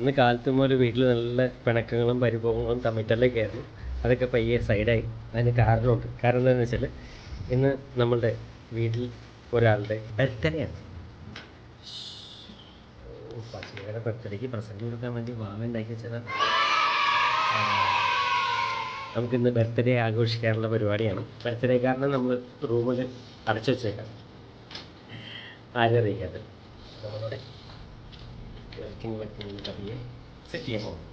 ഇന്ന് കാലത്ത് മുതൽ വീട്ടിൽ നല്ല പിണക്കങ്ങളും പരിഭവങ്ങളും തമ്മിട്ടല്ലൊക്കെ ആയിരുന്നു അതൊക്കെ പയ്യെ സൈഡായി. അതിന് കാരണമുണ്ട്. കാരണം എന്താണെന്ന് വെച്ചാൽ ഇന്ന് നമ്മളുടെ വീട്ടിൽ ഒരാളുടെ ബർത്ത്ഡേയാണ്. പച്ചയുടെ ബർത്ത്ഡേക്ക് പ്രസന്റ് കൊടുക്കാൻ വേണ്ടി വാവ ഉണ്ടാക്കി വെച്ചാൽ നമുക്കിന്ന് ബർത്ത്ഡേ ആഘോഷിക്കാനുള്ള പരിപാടിയാണ്. ബർത്ത്ഡേ കാരണം നമ്മൾ റൂമിൽ അടച്ചു വെച്ചേക്കാം ആരും അറിയിക്കാതെ വർക്കിംഗ് അപ്പൊ പതിയെ സെറ്റ് ചെയ്യാൻ പോകും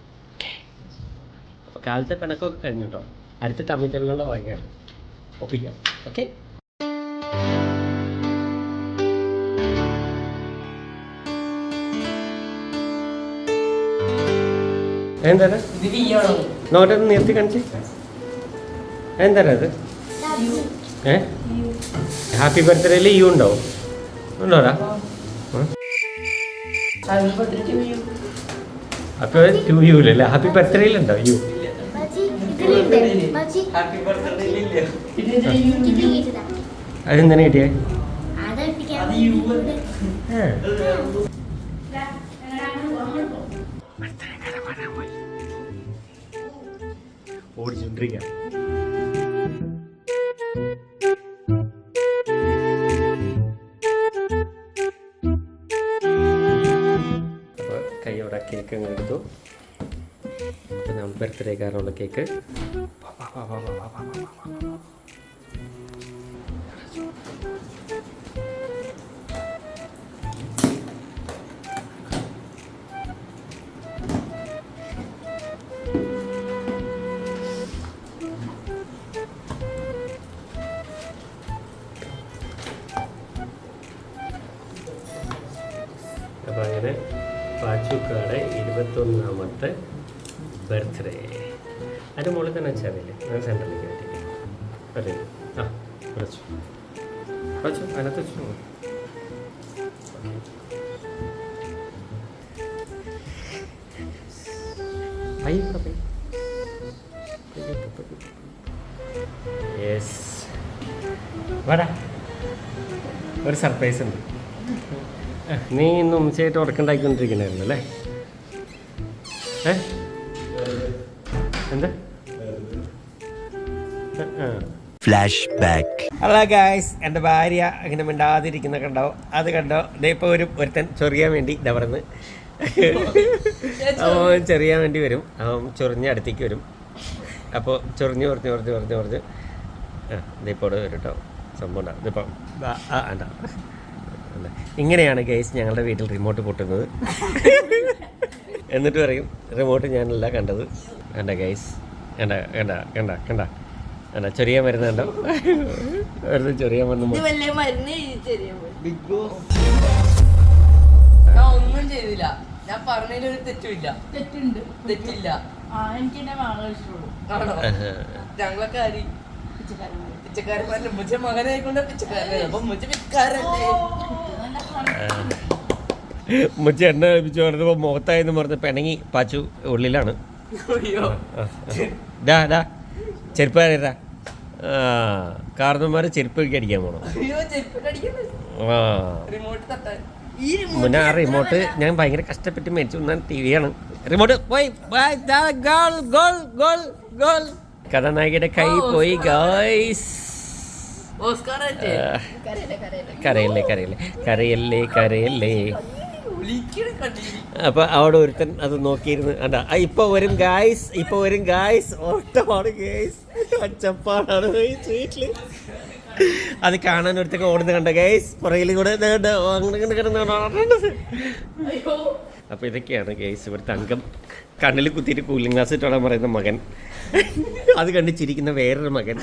അപ്പോൾ കാലത്തെ പിണക്കമൊക്കെ കഴിഞ്ഞു കേട്ടോ അടുത്ത തെളിവുള്ള വായിക്കാണ് ഒപ്പിക്കാം. ഓക്കെ എന്താണ് നോട്ടൊന്ന് നിർത്തി കാണിച്ച്. എന്താണ് അത് ഏ? ഹാപ്പി ബർത്ത്ഡേയിൽ യു ഉണ്ടാവും. ഉണ്ടോടാ? അപ്പോൾ ടു യു അല്ലേ? ഹാപ്പി ബർത്ത്ഡേയിൽ ഉണ്ടോ? യു. അതെന്താണ് കിട്ടിയേ. ഓടിച്ചോണ്ടിരിക്കാം. കേക്ക് അങ്ങ് എടുത്തു. ബർത്ത്ഡേ കാരണമുള്ള കേക്ക് ഇരുപത്തൊന്നാമത്തെ ബർത്ത്ഡേ അതിന്റെ മുകളിൽ തന്നെ വെച്ചാൽ ഞാൻ സെന്ററിലേക്ക് പറ്റി അല്ലേ ആ വിളിച്ചു വെച്ചു അതിനകത്ത് വെച്ചു ഒരു സർപ്രൈസ് ഉണ്ട്. നീ ഇന്ന് ഉമ്മച്ചായിട്ട് ഉറക്കുണ്ടാക്കിക്കൊണ്ടിരിക്കണായിരുന്നു അല്ലേ? ഏ? എന്താ? ആ. Flashback. ഹലോ ഗായ്സ് എന്റെ ഭാര്യ അങ്ങനെ മിണ്ടാതിരിക്കുന്ന കണ്ടോ? അത് കണ്ടോ? ദേ ഇപ്പോൾ ഒരു ഒരുത്തൻ ചൊറിയാൻ വേണ്ടി ഇതാ അപ്പോൾ അവൻ ചൊറിയാൻ വേണ്ടി വരും. അവൻ ചൊറിഞ്ഞ് അടുത്തേക്ക് വരും. അപ്പോൾ ചൊറിഞ്ഞ് കുറഞ്ഞ് കുറഞ്ഞ് കുറഞ്ഞ് കുറഞ്ഞ് ആ ഇതിപ്പോൾ വരും കേട്ടോ സംഭവം ഉണ്ടാവും ആ വേണ്ട ഇങ്ങനെയാണ് ഗൈസ് ഞങ്ങളുടെ വീട്ടിൽ റിമോട്ട് പൊട്ടുന്നത്. എന്നിട്ട് പറയും റിമോട്ട് ഞാനല്ല കണ്ടത്. എന്റെ ഗൈസ് കണ്ട കണ്ട കണ്ട കണ്ട. കണ്ട ചെറിയ വരുന്നുണ്ടോ വെറുതെ ചെറിയ വന്നു ഇത് വല്ല മരുന്ന് ബിഗ് ബോസ് ഞാൻ ഒന്നും ചെയ്തില്ല. ഞാൻ പറഞ്ഞതിൽ ഒരു തെറ്റുമില്ല. തെറ്റുണ്ട്. തെറ്റില്ല. ആ എനിക്ക് എന്നെ ഇഷ്ടമുള്ളൂ. ഞങ്ങളൊക്കെ. പിച്ചക്കാരന്മാരുടെ മുജ മകനായിക്കൊണ്ട് പിച്ചക്കാരനെ അപ്പൊ മുജ പിക്കാരല്ലേ നല്ല സാധനം. മുച്ച എണ്ണ കഴിപ്പിച്ചു പറഞ്ഞപ്പോൾ മുഖത്തായെന്ന് പറഞ്ഞ് പിണങ്ങി പാച്ചു ഉള്ളിലാണ്. ആ. ഡാ ഡാ ചെരുപ്പ് തരാ ആ കാർന്നന്മാരെ ചെരുപ്പൊക്കെ അടിക്കാൻ പോണം. ചെരുപ്പ് ആ. റിമോട്ട് തട്ടാൻ. ഈ മുന്നേ ആ റിമോട്ട് ഞാൻ ഭയങ്കര കഷ്ടപ്പെട്ട് മേടിച്ചു വന്ന ടി വിയാണ് റിമോട്ട് പോയി ബൈ, ദാ, ഗോൾ ഗോൾ ഗോൾ ഗോൾ കഥാനായികയുടെ കൈ പോയി ഗായ്സ് കരയല്ലേ കരയല്ലേ. കരയല്ലേ കരയല്ലേ കണ്ടിരി അപ്പൊ അവിടെ ഒരുത്തൻ അത് നോക്കിയിരുന്നു. അണ്ടാ ഇപ്പൊ വരും ഗായ്സ് ഇപ്പൊ വരും ഗായ്സ് ഓട്ടമാണ് ഗേയ്സ് വീട്ടിൽ അത് കാണാൻ ഒരുത്തൊക്കെ ഓടുന്ന കണ്ട ഗൈസ് പുറകിൽ കൂടെ അപ്പൊ ഇതൊക്കെയാണ് ഗൈസ് ഇവിടുത്തെ അംഗം. കണ്ണിൽ കുത്തിയിട്ട് കൂളിംഗ് ഗ്ലാസ് ഇട്ടോളാൻ പറയുന്ന മകൻ. അത് കണ്ട് ചിരിക്കുന്ന വേറൊരു മകൻ.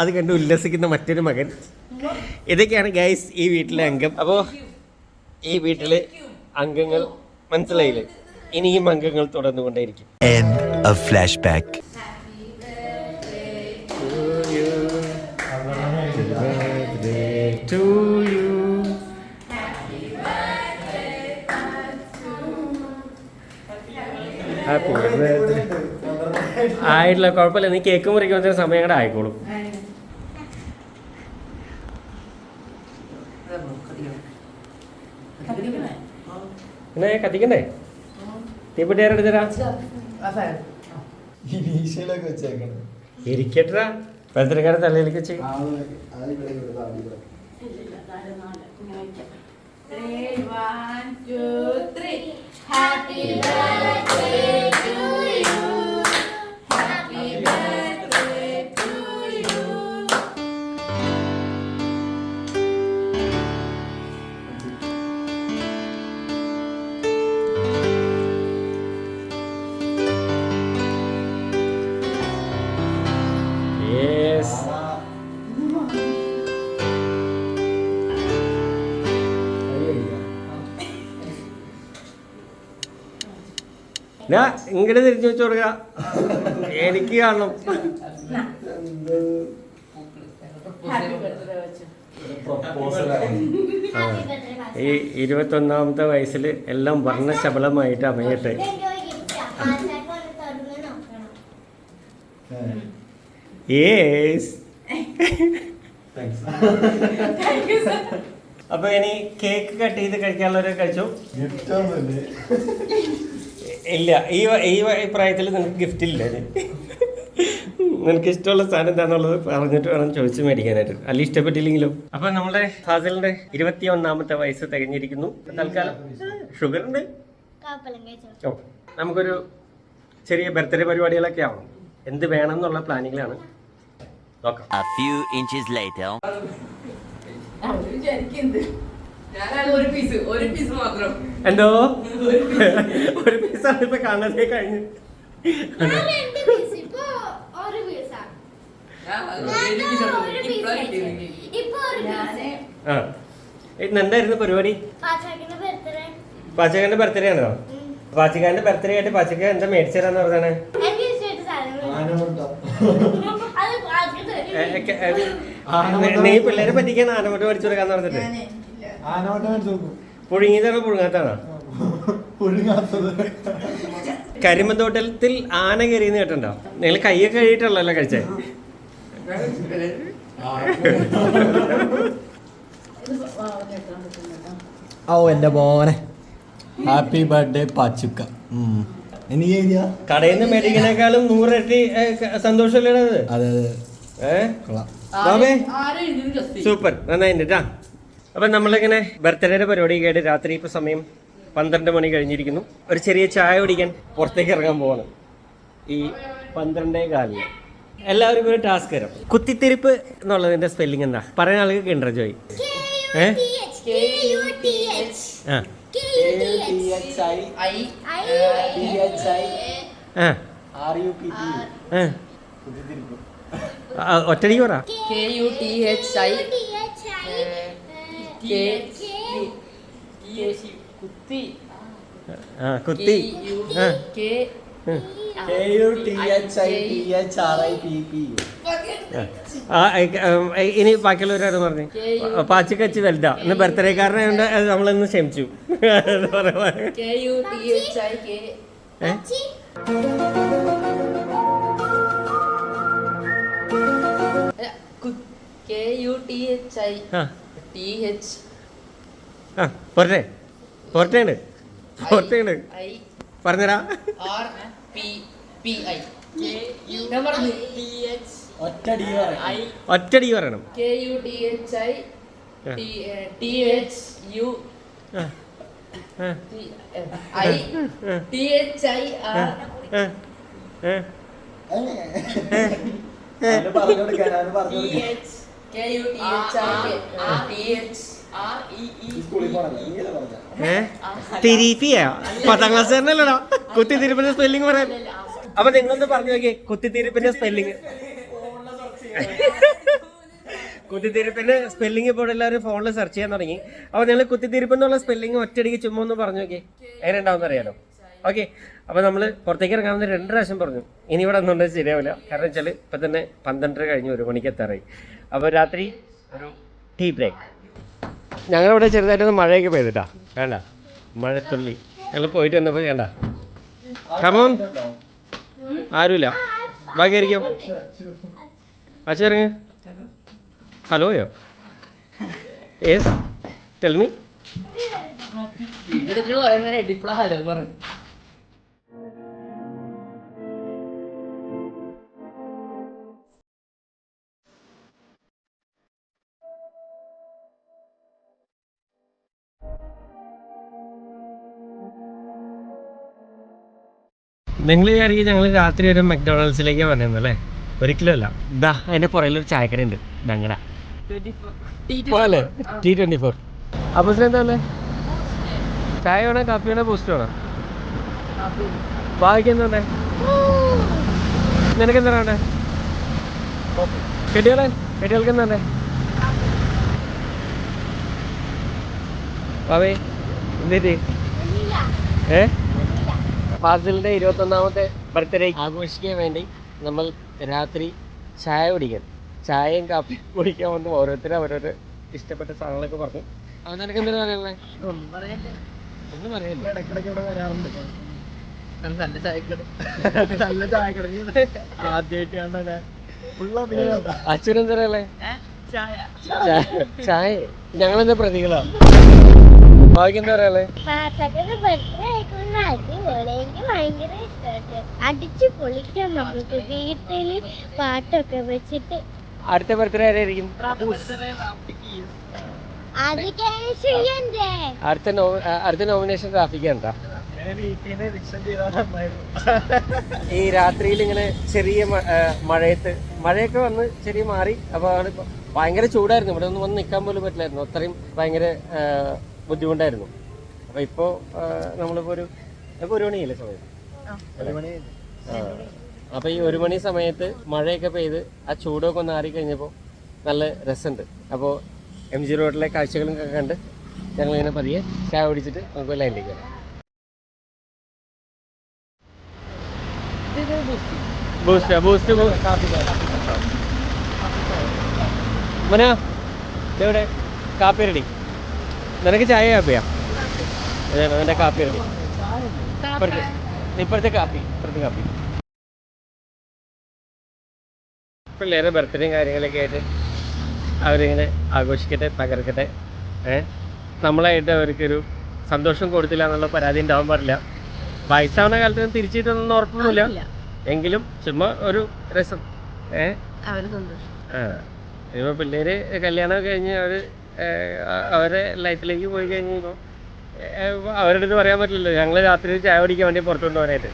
അത് കണ്ട് ഉല്ലസിക്കുന്ന മറ്റൊരു മകൻ. ഇതൊക്കെയാണ് ഗൈസ് ഈ വീട്ടിലെ അംഗം. അപ്പോൾ ഈ വീട്ടിലെ അംഗങ്ങൾ മനസ്സിലായില്ലേ? ഇനിയും അംഗങ്ങൾ തുടർന്നുകൊണ്ടേയിരിക്കും. End of flashback. to you. Happy birthday ആയിട്ടില്ല കുഴപ്പമില്ല. നീ കേക്ക് മുറിക്കുമ്പോഴത്തേന് സമയം കൂടെ ആയിക്കോളും. പിന്നെ കത്തിക്കണ്ടേ? തീപ്പെട്ടി ആരെടുത്തരാ ഇനീഷ്യലൊക്കെ വെച്ചേക്കണം. ഇരിക്കട്ടാ ബർത്ത്ഡേക്കാരെ തലയിലേക്ക് വെച്ച്. one, two, three. Happy birthday. ഞാൻ ഇങ്ങോട്ട് തിരിച്ചു വെച്ചു കൊടുക്ക എനിക്ക് കാണണം. ഈ ഇരുപത്തൊന്നാമത്തെ വയസ്സിൽ എല്ലാം വർണശബളമായിട്ട് അമയട്ടെ. അപ്പൊ ഇനി കേക്ക് കട്ട് ചെയ്ത് കഴിക്കാനുള്ളവരെ കഴിച്ചു ഇല്ല ഈ ഈ പ്രായത്തിൽ നിനക്ക് ഗിഫ്റ്റ് ഇല്ല. നിനക്ക് ഇഷ്ടമുള്ള സാധനം എന്താണെന്നുള്ളത് പറഞ്ഞിട്ട് വേണം ചോദിച്ച് മേടിക്കാനായിട്ട്. അല്ല ഇഷ്ടപ്പെട്ടില്ലെങ്കിലും? അപ്പൊ നമ്മുടെ ഫാസിലിന്റെ ഇരുപത്തി ഒന്നാമത്തെ വയസ്സ് തികഞ്ഞിരിക്കുന്നു. തൽക്കാലം ഷുഗർ ഉണ്ട് ഓ നമുക്കൊരു ചെറിയ ബർത്ത്ഡേ പരിപാടികളൊക്കെ ആവണം. എന്ത് വേണം എന്നുള്ള പ്ലാനിങ്ങിലാണ്. നോക്കാം. ഞാനത് ഒരു പീസ് ആണ് എന്തോ? ഒരു പീസാണ് ഇപ്പൊ കാണാതെ കഴിഞ്ഞു. എന്തായിരുന്നു പരിപാടി? പാചകന്റെ ബർത്ത്ഡേ ആണോ? പാചകന്റെ ബർത്ത്ഡേ ആയിട്ട് പാച്ചക്ക എന്താ മേടിച്ചതാന്ന് പറഞ്ഞാണ്? നീ പിള്ളേരെ പറ്റിക്കാൻ ആനമുട്ട് മേടിച്ചു കൊടുക്കാന്ന് പറഞ്ഞിട്ട്. പുഴുങ്ങിയതാണോ പുഴുങ്ങാത്താണോ പുഴുങ്ങാത്തത്. കരിമന്തോട്ടത്തിൽ ആന കയറിയെന്ന് കേട്ടിട്ടുണ്ടോ? നിങ്ങൾ കൈയൊക്കെ കഴിയിട്ടുള്ളല്ലോ കഴിച്ചേ? ഓ എന്റെ മോനെ. ഹാപ്പി ബർത്ത്ഡേ പാച്ചുക്ക. കടയിൽ നിന്ന് മേടിക്കുന്നേക്കാളും നൂറിരട്ടി സന്തോഷമല്ലേ അത് അതെ അതെ. ഏ? സൂപ്പർ. നന്നായിട്ടുണ്ട് ട്ടാ. അപ്പം നമ്മളിങ്ങനെ ബർത്ത്ഡേയുടെ പരിപാടി കേട്ട് രാത്രി ഇപ്പോൾ സമയം പന്ത്രണ്ട് മണി കഴിഞ്ഞിരിക്കുന്നു. ഒരു ചെറിയ ചായ കുടിക്കാൻ പുറത്തേക്ക് ഇറങ്ങാൻ പോവാണ്. ഈ പന്ത്രണ്ടേ കാലിന്. എല്ലാവർക്കും ഒരു ടാസ്ക് തരാം. കുത്തിത്തിരിപ്പ് എന്നുള്ളതിന്റെ സ്പെല്ലിംഗ് എന്താ? പറയുന്ന ആളുകൾ ഉണ്ടോ ജോയി? ഏ? ഒറ്റടിക്ക് പറ. K U T H I T H R I P P ആ, ഐ- ഉം, ഐ- ഇനി ബാക്കിയുള്ളവരാണ് പറഞ്ഞു? പാച്ചിക്കച്ച് വലുതാ. ഇന്ന് ബർത്ത്ഡേക്കാരനായോണ്ട് അത് നമ്മളിന്ന് ക്ഷമിച്ചു. അത് പറയാ. K U T H I K. ഏ? അല്ല, കു- K U T H T H ആ പോരട്ടെ. പോരട്ടെ ഉണ്ട് പോരട്ടെ ഉണ്ട് I പറഞ്ഞരാ R P P I. K U ഞാൻ പറഞ്ഞു T H ഒറ്റടി I. ഒറ്റടി പറയണം. K U T H I ആ. T T H U ആ, ആ, T I. ആ, E E തിരിപ്പിയാ പത്താം ക്ലാസ് തന്നെയല്ലടാ കുത്തിത്തിരിപ്പിന്റെ സ്പെല്ലിംഗ് പറയാൻ അപ്പൊ നിങ്ങളൊന്ന് പറഞ്ഞു നോക്കിയേ കുത്തിത്തിരിപ്പിന്റെ സ്പെല്ലിംഗ് കുത്തിത്തിരിപ്പിന്റെ സ്പെല്ലിംഗ് ഇപ്പോൾ എല്ലാവരും ഫോണിൽ സെർച്ച് ചെയ്യാൻ തുടങ്ങി അപ്പൊ നിങ്ങൾ കുത്തിത്തിരിപ്പ് എന്നുള്ള സ്പെല്ലിംഗ് ഒറ്റയടിക്ക് ചുമ്മാ ഒന്ന് പറഞ്ഞു നോക്കിയേ എങ്ങനെ ഉണ്ടാവും അറിയാലോ ഓക്കെ അപ്പോൾ നമ്മൾ പുറത്തേക്ക് ഇറങ്ങാമെന്ന് രണ്ട് പ്രാവശ്യം പറഞ്ഞു ഇനി ഇവിടെ ഒന്നുണ്ടെങ്കിൽ ശരിയാവില്ല കാരണം വെച്ചാൽ ഇപ്പം തന്നെ പന്ത്രണ്ടര കഴിഞ്ഞ് ഒരു മണിക്ക് എത്താറായി അപ്പോൾ രാത്രി ഒരു ടീ ബ്രേക്ക്. ഞങ്ങളിവിടെ ചെറുതായിട്ടൊന്ന് മഴയൊക്കെ പെയ്തിട്ടാ. വേണ്ട. മഴത്തുള്ളി. ഞങ്ങൾ പോയിട്ട് വന്നപ്പോൾ വേണ്ട. Come on? ആരുമില്ല. ബാക്കിയായിരിക്കും. അച്ഛറിങ് ഹലോയോ? യെസ്. ടെൽമി ഹലോ പറഞ്ഞു. നിങ്ങൾ വിചാരിക്കും ഞങ്ങൾ രാത്രി ഒരു മക്ഡൊണാൾഡ്സിലേക്ക് പറയുന്നത് അല്ലേ? ഒരിക്കലും അല്ല ഇതാ അതിന്റെ പുറകിലൊരു ചായക്കട ഉണ്ട് ഞങ്ങളുടെ പോലെ ടി ട്വന്റി ഫോർ. അപ്പോൾ എന്താ അല്ലേ ചായ വേണോ കാപ്പി വേണോ പോസ്റ്റ് വേണോ? ബാക്കി എന്താ നിനക്ക് എന്താ വേണ്ടേ? കെട്ടികളെ കെട്ടികൾക്ക് എന്താ വേണ്ടേ എന്തേറ്റ് ഏ? ഫാസിലിന്റെ ഇരുപത്തൊന്നാമത്തെ ബർത്ത്ഡേ ആഘോഷിക്കാൻ വേണ്ടി നമ്മൾ രാത്രി ചായ കുടിക്കാൻ ചായയും കാപ്പിയും കുടിക്കാൻ വന്നു ഓരോരുത്തരും അവരോരോ ഇഷ്ടപ്പെട്ട സാധനങ്ങളൊക്കെ പറഞ്ഞു. അവൻ നിനക്ക് എന്തിനാ പറയുന്നത് ഒന്നും പറയല്ലേ. ഇടയ്ക്കിടയ്ക്ക് ഇവിടെ വരാറുണ്ട്. നല്ല ചായക്കട നല്ല ചായക്കട ആദ്യമായിട്ട് കണ്ടേ ഫുള്ള അഭിനയം അച്ഛൻ എന്താ പറയല്ലേ ചായ. ഞങ്ങളെന്താ പ്രതികളാ? ബാക്കി എന്താ പറയല്ലേ പാട്ടൊക്കെ ബർത്ത്ഡേ ആയിക്കൊണ്ട് അടിപൊളി എനിക്ക് ഭയങ്കര ഇഷ്ടമായിട്ട് അടിച്ചു പൊളിക്കാം നമുക്ക് വീട്ടിൽ പാട്ടൊക്കെ വെച്ചിട്ട്. അടുത്ത ബർത്ത്ഡേ ആരായിരിക്കും അടുത്ത അടുത്ത നോമിനേഷൻ ചെയ്താൽ നന്നായിരുന്നു ഈ രാത്രിയിൽ ഇങ്ങനെ ചെറിയ മഴയത്ത് മഴയൊക്കെ വന്ന് ചെറിയ മാറി അപ്പൊ ഭയങ്കര ചൂടായിരുന്നു. ഇവിടെ ഒന്നും വന്ന് നിൽക്കാൻ പോലും പറ്റില്ലായിരുന്നു. അത്രയും ഭയങ്കര ബുദ്ധിമുട്ടായിരുന്നു. അപ്പൊ ഇപ്പോ നമ്മളിപ്പോ ഒരു ഇപ്പോൾ ഒരു മണിയല്ലേ സമയം? ഒരു മണി. ആ. അപ്പോൾ ഈ ഒരു മണി സമയത്ത് മഴയൊക്കെ പെയ്ത് ആ ചൂടൊക്കെ ഒന്ന് ആറി കഴിഞ്ഞപ്പോൾ നല്ല രസമുണ്ട് അപ്പോൾ എം ജി റോഡിലെ കാഴ്ചകളും ഒക്കെ കണ്ട് ഞങ്ങളിങ്ങനെ പതിയെ ചായ ഓടിച്ചിട്ട് നമുക്ക് ലൈനിലേക്ക് വരാം. ബൂസ്റ്റ് ബൂസ്റ്റ് മന എവിടെ കാപ്പി റെഡി. നിനക്ക് ചായ കാപ്പിയാ? അതെ എന്റെ കാപ്പി റെഡി. ഇപ്പുറത്തെ കാപ്പി ഇപ്പോഴത്തെ കാപ്പി പിള്ളേരെ ബർത്ത്ഡേയും കാര്യങ്ങളൊക്കെ ആയിട്ട് അവരിങ്ങനെ ആഘോഷിക്കട്ടെ തകർക്കട്ടെ ഏ? നമ്മളായിട്ട് അവർക്കൊരു സന്തോഷം കൊടുത്തില്ല എന്നുള്ള പരാതി ഉണ്ടാവാൻ പാടില്ല. വയസ്സാവുന്ന കാലത്ത് തിരിച്ചു കിട്ടുന്നൊന്നും ഉറപ്പൊന്നുമില്ല എങ്കിലും ചുമ്മാ ഒരു രസം ഏ? അവർ സന്തോഷം ആ. ഇനിയിപ്പോൾ പിള്ളേര് കല്യാണം കഴിഞ്ഞ് അവർ അവരെ ലൈഫിലേക്ക് പോയി കഴിഞ്ഞ് കഴിയുമ്പോൾ അവരുടെ അടുത്ത് പറയാൻ പറ്റില്ലല്ലോ ഞങ്ങൾ രാത്രി ചായ കുടിക്കാൻ വേണ്ടി പുറത്തു കൊണ്ടുപോകാനായിട്ട്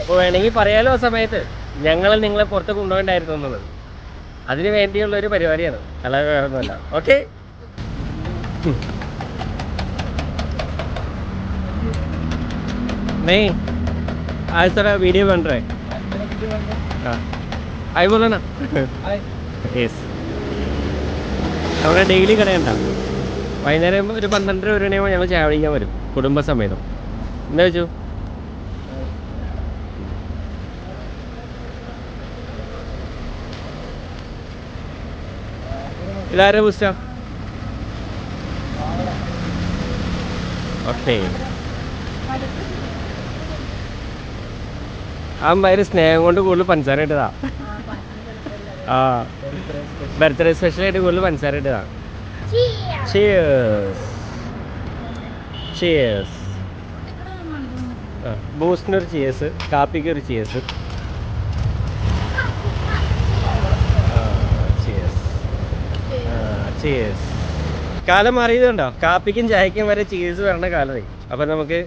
അപ്പോൾ വേണമെങ്കിൽ പറയാലോ ആ സമയത്ത് ഞങ്ങൾ നിങ്ങളെ പുറത്ത് കൊണ്ടുപോകണ്ടായിരുന്നു എന്നുള്ളത് അതിന് വേണ്ടിയുള്ള ഒരു പരിപാടിയാണ് അല്ലാതെ വേറെ ഒന്നുമല്ല ഓക്കെ नहीं आज थोड़ा वीडियो बन रहा है हाँ आई बोलो ना യെസ് അവിടെ ഡെയിലി കടയുണ്ട വൈകുന്നേരം ഒരു പന്ത്രണ്ടര ഒരു മണിയാകുമ്പോൾ ഞങ്ങൾ ചായ കുടിക്കാൻ വരും കുടുംബസമേതം എന്താ വെച്ചു ഇതാരെ പുസ്തകം? ഓക്കെ. ആ ഭയങ്കര സ്നേഹം കൊണ്ട് കൂടുതൽ പഞ്ചസാര ഇട്ടതാ. ആ. ബർത്ത്ഡേ സ്പെഷ്യലായിട്ട് കൂടുതൽ പഞ്ചസാര ഇട്ടതാ. Cheers. Cheers. ആ ബൂസ്റ്റിനൊരു ചിയേഴ്സ് കാപ്പിക്ക് ഒരു ചിയേഴ്സ് ചിയേഴ്സ് കാലം മാറിയതുണ്ടോ കാപ്പിക്കും ചായക്കും വരെ ചീസ് വരണ കാലമായി. അപ്പം നമുക്ക്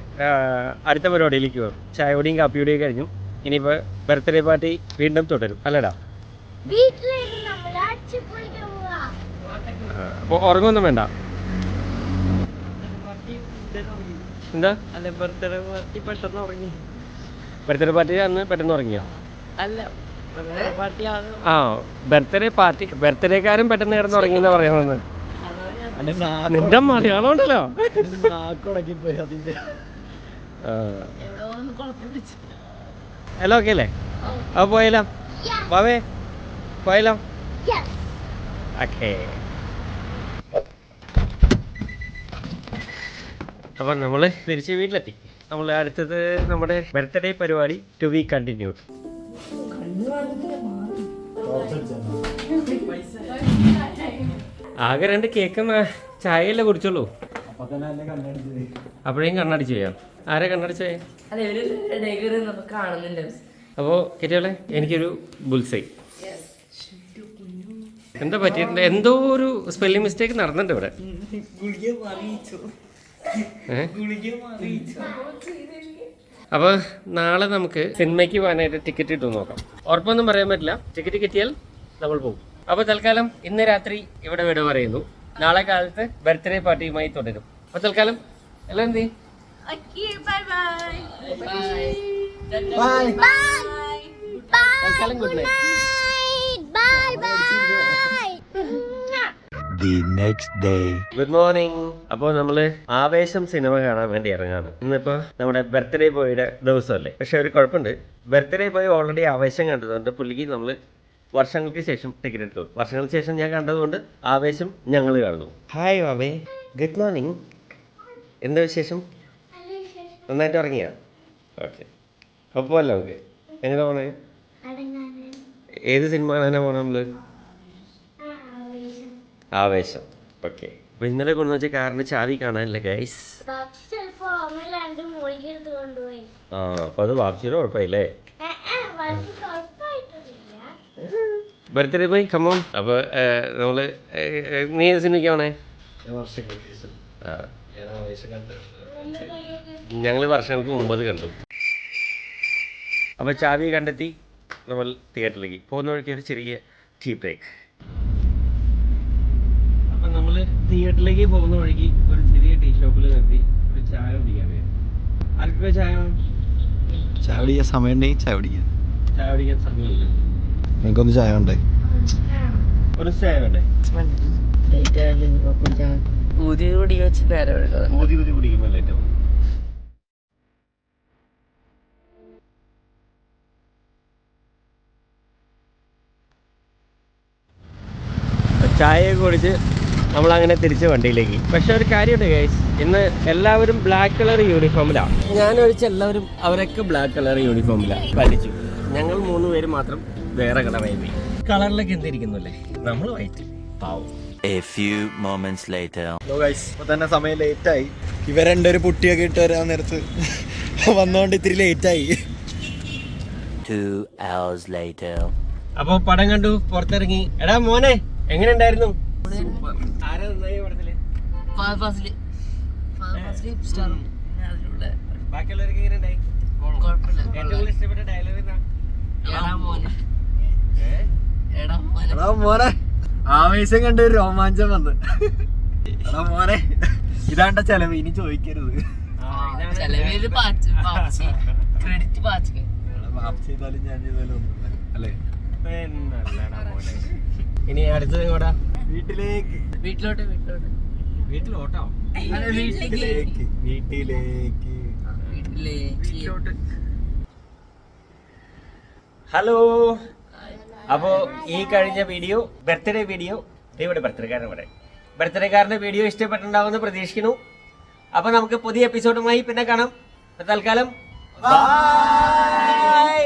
അടുത്ത പരിപാടിയിലേക്ക് പോകും. ചായയോടെയും കാപ്പിയോടെയും കഴിഞ്ഞു. ഇനിയിപ്പോൾ ബർത്ത്ഡേ പാർട്ടി വീണ്ടും തുടരും. അല്ലടാ? വീട്ടിലേക്ക് നമ്മൾ അടിച്ചു പൊളിക്കാൻ പോവാ അപ്പോൾ ഉറങ്ങൊന്നും വേണ്ട. എന്താ? അല്ല ബർത്ത്ഡേ പാർട്ടി പെട്ടെന്ന് ഉറങ്ങി. ബർത്ത്ഡേ പാർട്ടി അന്ന് പെട്ടെന്ന് ഉറങ്ങിയോ? അല്ല ആ ബർത്ത്ഡേ പാർട്ടി ബർത്ത്ഡേക്കാരും പെട്ടെന്ന് കിടന്ന് പറയുന്നത്. എന്റെ നാക്ക് നിന്റെ മലയാളം ഉണ്ടല്ലോ. ഹലോ ഓക്കെ അല്ലേ? അപ്പോൾ പോയാലോ വാവേ പോയാലോ യെസ് ഓക്കെ അപ്പം നമ്മൾ തിരിച്ച് വീട്ടിലെത്തി. നമ്മൾ അടുത്തത് നമ്മുടെ ബർത്ത്ഡേ പരിപാടി ടു ബി കണ്ടിന്യൂ ആകെ രണ്ട് കേക്ക് ചായയല്ലേ കുടിച്ചുള്ളൂ? അപ്പോഴേക്കും കണ്ണടിച്ചു ചെയ്യാം ആരെ കണ്ണടിച്ചു അപ്പോ അപ്പോൾ കിട്ടിയോളെ എനിക്കൊരു ബുൾസൈ എന്താ പറ്റിയിട്ടുണ്ട്? എന്തോ ഒരു സ്പെല്ലിംഗ് മിസ്റ്റേക്ക് നടന്നിട്ടുണ്ട് ഇവിടെ. അപ്പോൾ നാളെ നമുക്ക് സിനിമയ്ക്ക് പോകാനായിട്ട് ടിക്കറ്റ് കിട്ടും നോക്കാം. ഉറപ്പൊന്നും പറയാൻ പറ്റില്ല. ടിക്കറ്റ് കിട്ടിയാൽ നമ്മൾ പോകും. അപ്പോൾ തൽക്കാലം ഇന്ന് രാത്രി ഇവിടെ വിട പറയുന്നു. നാളെ കാലത്ത് ബർത്ത്ഡേ പാർട്ടിയുമായി തുടരും. അപ്പോൾ തൽക്കാലം എല്ലാം എന്ത് ചെയ്യും? തൽക്കാലം good night. Bye next day. Good morning അപ്പോൾ നമ്മൾ ആവേശം സിനിമ കാണാൻ വേണ്ടി ഇറങ്ങാണ്. ഇന്നിപ്പോൾ നമ്മുടെ ബർത്ത്ഡേ ബോയുടെ ദിവസമല്ലേ? പക്ഷെ ഒരു കുഴപ്പമുണ്ട്. ബർത്ത്ഡേ ബോയ് ഓൾറെഡി ആവേശം കണ്ടതുകൊണ്ട് പുള്ളിക്ക് നമ്മൾ വർഷങ്ങൾക്ക് ശേഷം ടിക്കറ്റ് എടുത്തു. വർഷങ്ങൾക്ക് ശേഷം ഞാൻ കണ്ടതുകൊണ്ട് ആവേശം ഞങ്ങൾ കാണുന്നു. ഹായ് ബാബേ ഗുഡ് മോർണിംഗ് എന്താ വിശേഷം? നന്നായിട്ട് ഉറങ്ങിയ? ഓക്കെ അപ്പോൾ അല്ല നമുക്ക്. എങ്ങനെ പോണേ? ഏത് സിനിമ കാണാനാണ് പോണേ നമ്മൾ ആവേശം. ഓക്കെ അപ്പോൾ ഇന്നലെ കൊണ്ടു വെച്ചാൽ കാറിന് ചാവി കാണാനില്ല ഗൈസ് ആ അപ്പോൾ അത് വാപ്സിയുടെ കുഴപ്പമില്ലേ? ബർത്ത്ഡേ പോയി കമ്മോൺ അപ്പോൾ നമ്മൾ നീ ഏത് സിനിമയ്ക്കാണേ ആ. ഞങ്ങൾ വർഷങ്ങൾക്ക് മുമ്പത് കണ്ടു. അപ്പോൾ ചാവി കണ്ടെത്തി നമ്മൾ തിയേറ്ററിലേക്ക് പോകുന്ന വഴിക്ക് ഒരു ചെറിയ ടീ ബ്രേക്ക് അപ്പം നമ്മൾ തിയേറ്ററിലേക്ക് പോകുന്ന വഴിക്ക് ഒരു ചെറിയ ടീ ഷോപ്പിൽ നിർത്തി ഒരു ചായ കുടിക്കാൻ ആർക്കൊക്കെ ചായ? ചായ കുടിക്കാൻ സമയം ഉണ്ടെങ്കിൽ ചായ കുടിക്കാൻ ചായ കുടിക്കാൻ സമയമില്ല. നിങ്ങൾക്കൊന്ന് ചായ ഉണ്ടേ ഒരു ചായ വേണ്ടേ? ഊതി കൂടി വെച്ച് നേരെ എടുക്കാം ഊതി ഊതി കുടിക്കുമ്പോൾ ലേറ്റ് ആവും. ചായയൊക്കെ കുടിച്ച് നമ്മളങ്ങനെ തിരിച്ച് വണ്ടിയിലേക്ക്. പക്ഷെ ഒരു കാര്യമുണ്ട് ഗൈസ് ഇന്ന് എല്ലാവരും ബ്ലാക്ക് കളർ യൂണിഫോമിലാണ് ഞാൻ ഒഴിച്ച് എല്ലാവരും അവരൊക്കെ ബ്ലാക്ക് കളർ യൂണിഫോമിലാണ് പഠിച്ചു. ഞങ്ങൾ മൂന്ന് പേര് മാത്രം വേറെ കളറായി പോയി. കളറിലൊക്കെ എന്തിരിക്കുന്നുല്ലേ? നമ്മൾ വൈറ്റ് പാവം. A few moments later. ഇപ്പൊ തന്നെ സമയം ലേറ്റായി ഇവ രണ്ടൊരു പുട്ടിയൊക്കെ ഇട്ട് വരാൻ നേരത്ത് വന്നോണ്ട് ഇത്തിരി ലേറ്റ് ആയി. Hours later. അപ്പൊ പടം കണ്ടു പുറത്തിറങ്ങി. എടാ മോനെ എങ്ങനെ ഉണ്ടായിരുന്നു മോനെ. മോനെ. എടാ മോനെ. ആവേശം കണ്ട ഒരു രോമാഞ്ചം വന്ന്. എടാ മോനെ. ഇതാണ്ട ചെലവ്. ഇനി ചോദിക്കരുത്. ആ, ഇതാണ് ചെലവേത് പാച്ച് പാച്ചി. ക്രെഡിറ്റ് ഞാൻ ചെയ്താലും ഒന്നും അല്ലേ? എന്നല്ലടാ മോനെ. ഇനി അടുത്തത് എങ്ങോട്ടാ? വീട്ടിലേക്ക്. വീട്ടിലോട്ട് വീട്ടിലോട്ട്. വീട്ടിലോട്ടോ? വീട്ടിലേക്ക്. വീട്ടിലേക്ക്. ഹലോ. അപ്പോ ഈ കഴിഞ്ഞ വീഡിയോ ബർത്ത്ഡേ വീഡിയോ ഇവിടെ ബർത്ത്ഡേക്കാരൻ ഇവിടെ. ബർത്ത്ഡേക്കാരന്റെ വീഡിയോ ഇഷ്ടപ്പെട്ടിട്ടുണ്ടാവുമെന്ന് പ്രതീക്ഷിക്കുന്നു. അപ്പൊ നമുക്ക് പുതിയ എപ്പിസോഡുമായി പിന്നെ കാണാം. തൽക്കാലം ബൈ